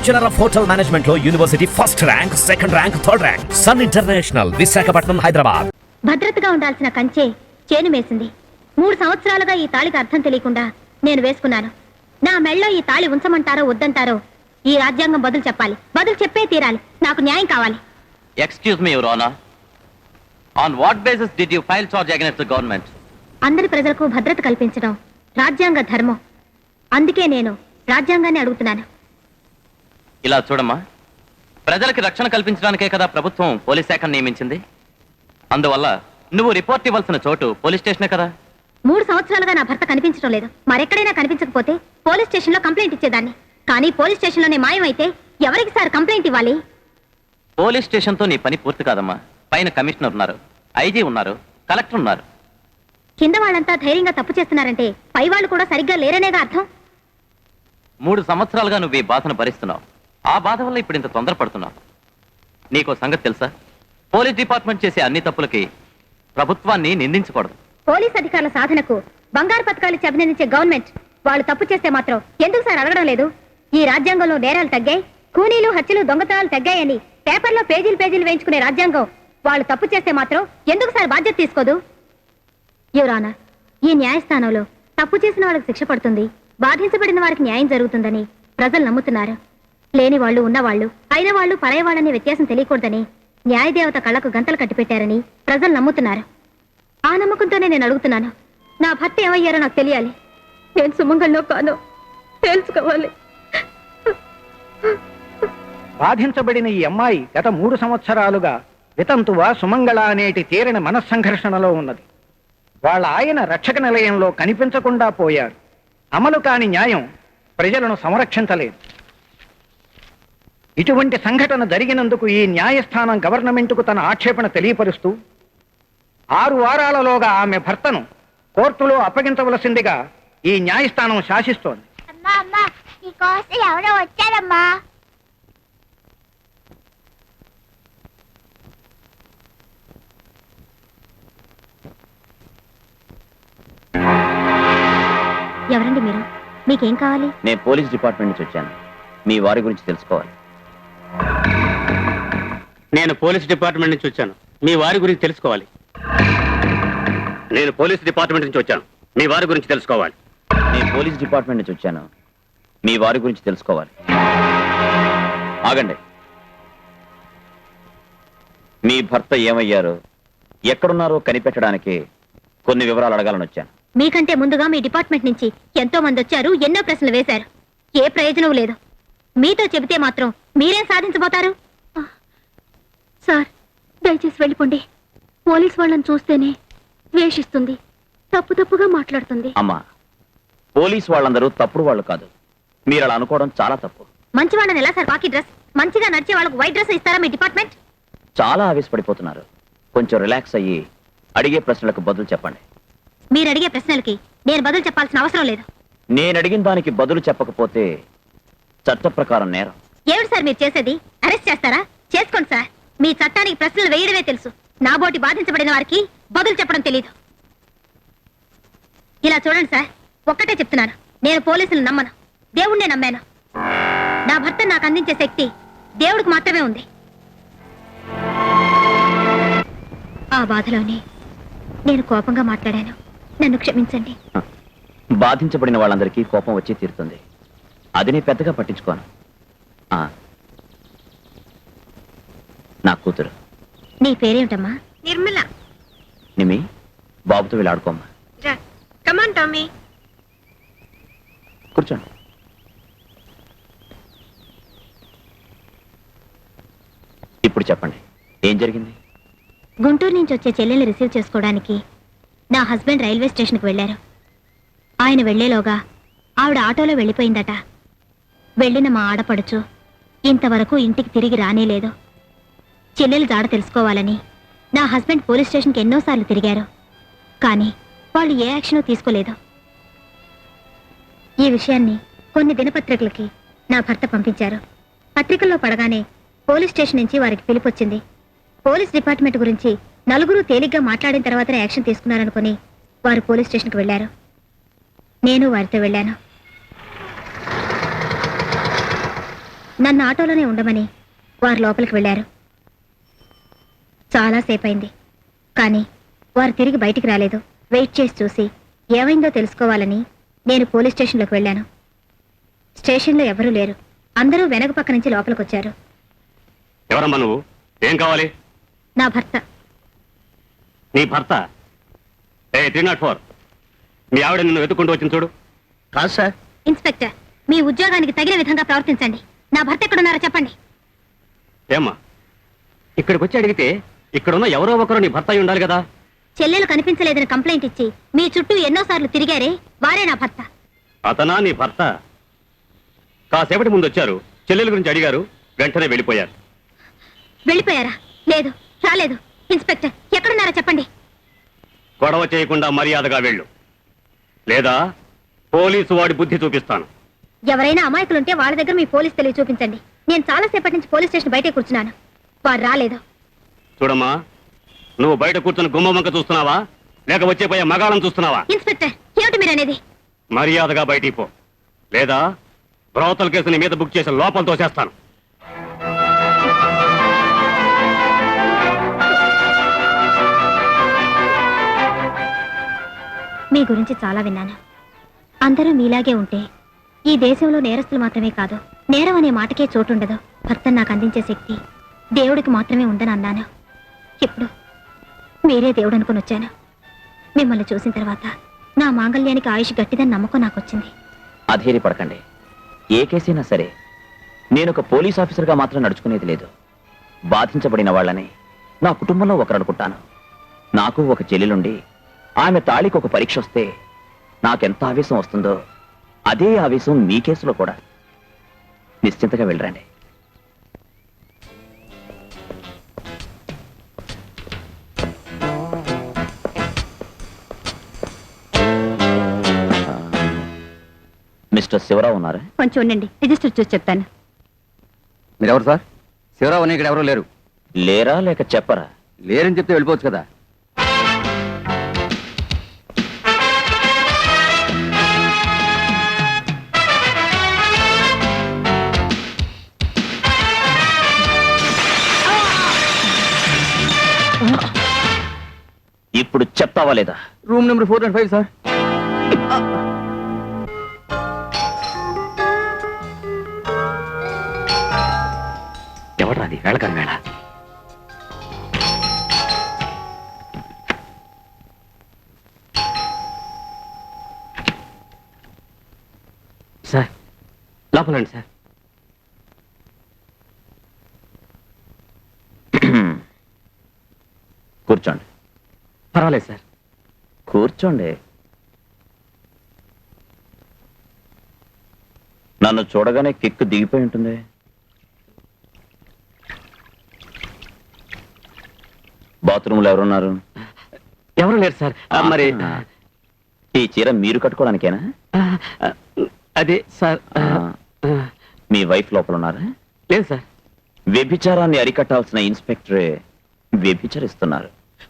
Bachelor of hotel మేనేజ్మెంట్లో university first rank second rank third rank. Sun International Visakhapatnam Hyderabad. భద్రతగా ఉండాల్సిన కంచే చేను వేసింది మూడు సంవత్సరాలుగా ఈ తాళికి అర్థం తెలియకుండా నేను వేసుకున్నాను. నా మెళ్ళో ఈ తాళి ఉంచమంటారో వద్దంటారో ఈ రాజ్యాంగం బదులు చెప్పాలి. బదులు చెప్పే తీరాలి. నాకు న్యాయం కావాలి. Excuse me your honour on what basis did you file charge against the government అందరి ప్రజలకు భద్రత కల్పించడం రాజ్యాంగ ధర్మం. అందుకే నేను రాజ్యాంగాన్ని అడుగుతున్నాను. ఇలా చూడమ్మా. ప్రజలకి రక్షణ కల్పించడానికే కదా ప్రభుత్వం పోలీస్ శాఖను నియమించింది. అందువల్ల నువ్వు రిపోర్ట్ ఇవ్వాల్సిన చోటు పోలీస్ స్టేషనే కదా. మూడు సంవత్సరాలుగా నా భర్త కనిపించడం లేదు. మరెక్కడైనా కనిపించకపోతే పోలీస్ స్టేషన్లో కంప్లైంట్ ఇచ్చేదాన్ని. కానీ పోలీస్ స్టేషన్లోనే మాయమైతే ఎవరికి సార్ కంప్లైంట్ ఇవ్వాలి? పోలీస్ స్టేషన్తో నీ పని పూర్తి కాదమ్మా. పైన కమిషనర్ ఉన్నారు ఐజీ ఉన్నారు కలెక్టర్ ఉన్నారు. కింద వాళ్ళంతా ధైర్యంగా తప్పు చేస్తున్నారంటే పై వాళ్ళు కూడా సరిగ్గా లేరనేగా అర్థం? మూడు సంవత్సరాలుగా నువ్వు ఈ బాధను భరిస్తున్నావు. ఆ బాధ వల్ల ఇప్పుడు ఇంత తొందరపడుతున్నావు. నీకో సంగతి తెలుసా? పోలీస్ డిపార్ట్మెంట్ చేసే అన్ని తప్పులకి ప్రభుత్వాన్ని నిందించకూడదు. పోలీస్ అధికారుల సాధనకు బంగారు పథకాలు ఇచ్చి అభినందించే గవర్నమెంట్ వాళ్ళు తప్పు చేస్తే మాత్రం ఎందుకు సార్ అడగడం లేదు? ఈ రాజ్యాంగంలో నేరాలు తగ్గాయి కూలీలు హత్యలు దొంగతనాలు తగ్గాయని పేపర్లో పేజీలు పేజీలు వేయించుకునే రాజ్యాంగం వాళ్ళు తప్పు చేస్తే మాత్రం ఎందుకు సార్ బాధ్యత తీసుకోదు? యువరానా ఈ న్యాయస్థానంలో తప్పు చేసిన వాళ్ళకి శిక్ష పడుతుంది బాధించబడిన వారికి న్యాయం జరుగుతుందని ప్రజలు నమ్ముతున్నారు. లేని వాళ్ళు ఉన్నవాళ్ళు అయిన వాళ్ళు పరాయి వాళ్ళనే వ్యత్యాసం తెలియకూడదని న్యాయదేవత కళ్ళకు గంతలు కట్టిపెట్టారని ప్రజలు నమ్ముతున్నారు. ఆ నమ్మకంతోనే నేను అడుగుతున్నాను. నా భర్త ఏమయ్యారో నాకు తెలియాలి. నేను సుమంగంలో కాను. తెలుసుకోవాలి. బాధించబడిన ఈ అమ్మాయి గత మూడు సంవత్సరాలుగా వితంతువ సుమంగళ అనేటి తీరిన మనస్సంఘర్షణలో ఉన్నది. వాళ్ళ ఆయన రక్షక నిలయంలో కనిపించకుండా పోయారు. అమలు కాని న్యాయం ప్రజలను సంరక్షించలేదు. ఇటువంటి సంఘటన జరిగినందుకు ఈ న్యాయస్థానం గవర్నమెంట్కు తన ఆక్షేపణ తెలియపరుస్తూ ఆరు వారాలలోగా ఆమె భర్తను కోర్టులో అప్పగించవలసిందిగా ఈ న్యాయస్థానం శాసిస్తోంది. అమ్మా అమ్మా నీకోసం ఎవరో వచ్చారమ్మా? ఎవరండి మీరు? మీకేం కావాలి? నేను పోలీస్ డిపార్ట్మెంట్ నుంచి వచ్చాను. మీ వారి గురించి తెలుసుకోవాలి. నేను పోలీస్ డిపార్ట్మెంట్ నుంచి వచ్చాను. మీ వారి గురించి తెలుసుకోవాలి. నేను పోలీస్ డిపార్ట్మెంట్ నుంచి వచ్చాను. మీ వారి గురించి తెలుసుకోవాలి. నేను పోలీస్ డిపార్ట్మెంట్ నుంచి వచ్చాను. మీ వారి గురించి తెలుసుకోవాలి. ఆగండి. మీ భర్త ఏమయ్యారో? ఎక్కడున్నారో కనిపెట్టడానికి కొన్ని వివరాలు అడగాలని వచ్చాను. మీకంటే ముందుగా మీ డిపార్ట్మెంట్ నుంచి ఎంతో మంది వచ్చారు ఎన్నో ప్రశ్నలు వేశారు. ఏ ప్రయోజనం లేదు. మీతో చెబితే మాత్రం మీరేం సాధించబోతారు? సార్ దయచేసి వెళ్ళిపోండి. పోలీస్ వాళ్ళని చూస్తేనే ద్వేషిస్తుంది తప్పు తప్పుగా మాట్లాడుతుంది. అమ్మా పోలీస్ వాళ్ళందరూ తప్పుడు వాళ్ళు కాదు. మీరు అలా అనుకోవడం చాలా తప్పు. మంచి వాళ్ళని ఎలా సార్? బాకీ డ్రెస్? మంచిగా నడిచే వాళ్ళకు వైట్ డ్రెస్ ఇస్తారా మీ డిపార్ట్మెంట్? చాలా ఆవేశపడిపోతున్నారు. కొంచెం రిలాక్స్ అయ్యి అడిగే ప్రశ్నలకు బదులు చెప్పండి. మీరు అడిగే ప్రశ్నలకి నేను బదులు చెప్పాల్సిన అవసరం లేదు. నేను అడిగిన దానికి బదులు చెప్పకపోతే చట్ట ప్రకారం నేరం. ఏమిటి సార్ మీరు చేసేది? అరెస్ట్ చేస్తారా? చేసుకోండి సార్. మీ చట్టానికి ప్రశ్నలు వేయడమే తెలుసు. నా బోటి బాధించబడిన వారికి బదులు చెప్పడం తెలియదు ఇలా చూడండి సార్ ఒక్కటే చెప్తున్నాను. నేను పోలీసులు నమ్మను. దేవుణ్ణే నమ్మాను. నా భర్త నాకు అందించే శక్తి దేవుడికి మాత్రమే ఉంది. ఆ బాధలోనే నేను కోపంగా మాట్లాడాను. నన్ను క్షమించండి. బాధించబడిన వాళ్ళందరికీ కోపం వచ్చి తీరుతుంది. అది నేను పెద్దగా పట్టించుకోను. ఆ, నా కూతురు. నీ పేరేమిటమ్మా? నిర్మల. నిమి బాబుతో వెళ్ళి ఆడుకోమ్మా. కమాన్ టామీ కూర్చోండి. ఇప్పుడు చెప్పండి ఏం జరిగింది? గుంటూరు నుంచి వచ్చే చెల్లెల్ని రిసీవ్ చేసుకోవడానికి నా హస్బెండ్ రైల్వే స్టేషన్కి వెళ్ళారు. ఆయన వెళ్ళేలోగా ఆవిడ ఆటోలో వెళ్ళిపోయిందట. వెళ్ళిన మా ఆడపడుచు ఇంతవరకు ఇంటికి తిరిగి రానేలేదు. చెల్లెలు జాడ తెలుసుకోవాలని. నా హస్బెండ్ పోలీస్ స్టేషన్కి ఎన్నోసార్లు తిరిగారు. కానీ వాళ్ళు ఏ యాక్షన్ తీసుకోలేదు. ఈ విషయాన్ని కొన్ని దినపత్రికలకి నా భర్త పంపించారు. పత్రికల్లో పడగానే పోలీస్ స్టేషన్ నుంచి వారికి పిలుపొచ్చింది. పోలీస్ డిపార్ట్మెంట్ గురించి నలుగురు తేలిగ్గా మాట్లాడిన తర్వాతనే యాక్షన్ తీసుకున్నారనుకుని వారు పోలీస్ స్టేషన్కి వెళ్ళారు నేను వారితో వెళ్ళాను. నన్ను ఆటోలోనే ఉండమని వారు లోపలికి వెళ్ళారు. చాలాసేపు అయింది కానీ వారు తిరిగి బయటికి రాలేదు. వెయిట్ చేసి చూసి ఏమైందో తెలుసుకోవాలని నేను పోలీస్ స్టేషన్లోకి వెళ్ళాను. స్టేషన్లో ఎవరూ లేరు. అందరూ వెనక పక్క నుంచి లోపలికి వచ్చారు ఎవరమ్మా నువ్వు? ఏం కావాలి? నా భర్త. నీ భర్త? ఏ త్రీ నాట్ ఫోర్ మీ ఆవిడ నిన్ను వెతుక్కుంటూ వచ్చింది చూడు. కాదు సార్. ఇన్స్పెక్టర్ మీ ఉద్యోగానికి తగిన విధంగా ప్రవర్తించండి. నా భర్త ఎక్కడున్నారో చెప్పండి. ఏమ్మా? ఇక్కడికి వచ్చి అడిగితే ఇక్కడున్న ఎవరో ఒకరు నీ భర్త అయి ఉండాలి కదా. చెల్లెలు కనిపించలేదని కంప్లైంట్ ఇచ్చి మీ చుట్టూ ఎన్నోసార్లు తిరిగారే వారే నా భర్త. అతనా నీ భర్త? కాసేపటి ముందు వచ్చారు చెల్లెల గురించి అడిగారు. వెంటనే వెళ్ళిపోయారు. వెళ్ళిపోయారా? లేదు రాలేదు. ఇన్స్పెక్టర్ ఎక్కడున్నారో చెప్పండి. గొడవ చేయకుండా మర్యాదగా వెళ్ళు. లేదా పోలీసు వాడి బుద్ధి చూపిస్తాను. ఎవరైనా అమాయకులుంటే వాళ్ళ దగ్గర మీ పోలీస్ తెలివి చూపించండి. నేను చాలాసేపటి నుంచి పోలీస్ స్టేషన్ బయటే కూర్చున్నాను. వారు రాలేదు. చూడమ్మా నువ్వు బయట కూర్చుని గుమ్మ వంక చూస్తున్నావా? లేక వచ్చే పోయే మగాళం చూస్తున్నావా? ఇన్స్పెక్టర్ ఏమిటి మీరు అనేది మర్యాదగా బయటికి పో. లేదా బ్రోతల కేసు నీ మీద బుక్ చేసి లోపల తోసేస్తాను. మీ గురించి చాలా విన్నాను. అందరూ మీలాగే ఉంటే ఈ దేశంలో నేరస్తులు మాత్రమే కాదు నేరం అనే మాటకే చోటుండదు. భర్తను నాకు అందించే శక్తి దేవుడికి మాత్రమే ఉందని అన్నాను. ఇప్పుడు మీరే దేవుడు అనుకుని వచ్చాను? మిమ్మల్ని చూసిన తర్వాత నా మాంగళ్యానికి ఆయుష్ గట్టిదని నమ్మకం నాకు వచ్చింది అధైర్యపడకండి. ఏ కేసైనా సరే నేను ఒక పోలీస్ ఆఫీసర్గా మాత్రం నడుచుకునేది లేదు. బాధించబడిన వాళ్ళని నా కుటుంబంలో ఒకరు అనుకుంటాను నాకు ఒక చెల్లెలుండి ఆమె తాళికి ఒక పరీక్ష వస్తే నాకెంత ఆవేశం వస్తుందో అదే ఆవేశం మీ కేసులో కూడా. నిశ్చింతగా వెళ్ళరండి. మిస్టర్ శివరావు ఉన్నారా? కొంచెం ఉండండి. రిజిస్టర్ చూసి చెప్తాను. మీరెవరు సార్? శివరావు అని ఇక్కడ ఎవరు లేరు. లేరా లేక చెప్పరా? లేరని చెప్తే వెళ్ళిపోవచ్చు కదా. ఇప్పుడు చెప్తావా లేదా? Room number four and five sir. ఎవడ్రా అది వేళకని వేళ సార్ లోపలండి సార్. కూర్చోండి. పర్వాలేదు సార్. కూర్చోండి. నన్ను చూడగానే కిక్కు దిగిపోయి ఉంటుంది. బాత్రూంలో ఎవరున్నారు? ఎవరు లేరు సార్. మరి. ఈ చీర మీరు కట్టుకోవడానికేనా? అదే సార్. మీ వైఫ్ లోపల ఉన్నారా? లేదు సార్. వ్యభిచారాన్ని అరికట్టాల్సిన ఇన్స్పెక్టరే వ్యభిచరిస్తున్నారు.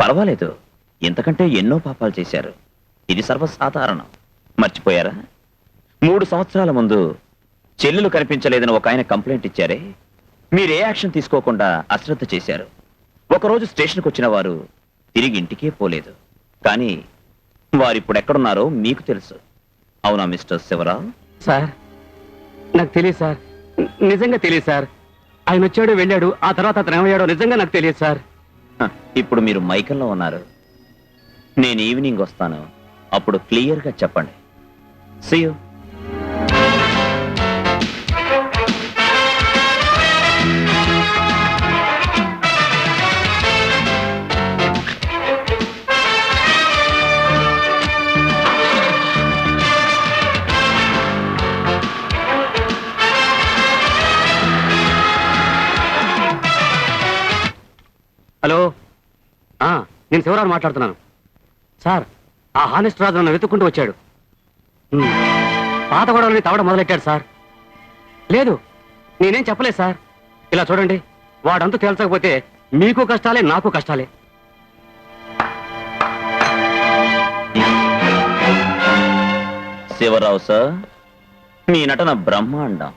పర్వాలేదు ఇంతకంటే ఎన్నో పాపాలు చేశారు. ఇది సర్వసాధారణం. మర్చిపోయారా? మూడు సంవత్సరాల ముందు చెల్లెలు కనిపించలేదని ఒక ఆయన కంప్లైంట్ ఇచ్చారే. మీరు ఏ యాక్షన్ తీసుకోకుండా అశ్రద్ధ చేశారు? ఒకరోజు స్టేషన్కి వచ్చిన వారు తిరిగి ఇంటికే పోలేదు. కానీ వారిప్పుడు ఎక్కడున్నారో మీకు తెలుసు. అవునా మిస్టర్ శివరావు సార్ నాకు తెలియదు సార్. నిజంగా తెలియదు సార్. ఆయన వచ్చాడు వెళ్ళాడు ఆ తర్వాత అతను ఏమయ్యాడో నిజంగా నాకు తెలియదు సార్. హ, ఇప్పుడు మీరు మైకంలో ఉన్నారు. నేను ఈవినింగ్ వస్తాను. అప్పుడు క్లియర్గా చెప్పండి. See hello? నేను శివరావు మాట్లాడుతున్నాను. సార్ ఆ హానెస్ట్ రాజు నన్ను వెతుక్కుంటూ వచ్చాడు. పాత గొడవలని తవడం మొదలెట్టాడు సార్. లేదు నేనేం చెప్పలేదు సార్. ఇలా చూడండి వాడంతా తేల్చకపోతే మీకు కష్టాలే నాకు కష్టాలే. శివరావు సార్ మీ నటన బ్రహ్మాండం.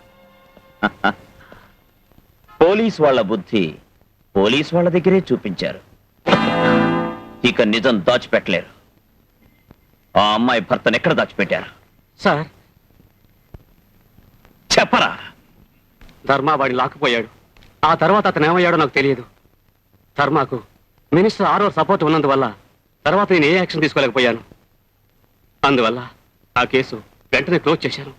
పోలీస్ వాళ్ళ బుద్ధి పోలీస్ వాళ్ళ దగ్గరే చూపించారు. ఇక నిజం దాచిపెట్టలేరు. ఆ అమ్మాయి భర్తను ఎక్కడ దాచిపెట్టారు? సార్. చెప్పరా? ధర్మ వాడిని లాక్కుపోయాడు. ఆ తర్వాత అతను ఏమయ్యాడో నాకు తెలియదు. ధర్మాకు మినిస్టర్ ఆరో సపోర్ట్ ఉన్నందువల్ల తర్వాత నేను ఏ యాక్షన్ తీసుకోలేకపోయాను. అందువల్ల ఆ కేసు వెంటనే క్లోజ్ చేశాను.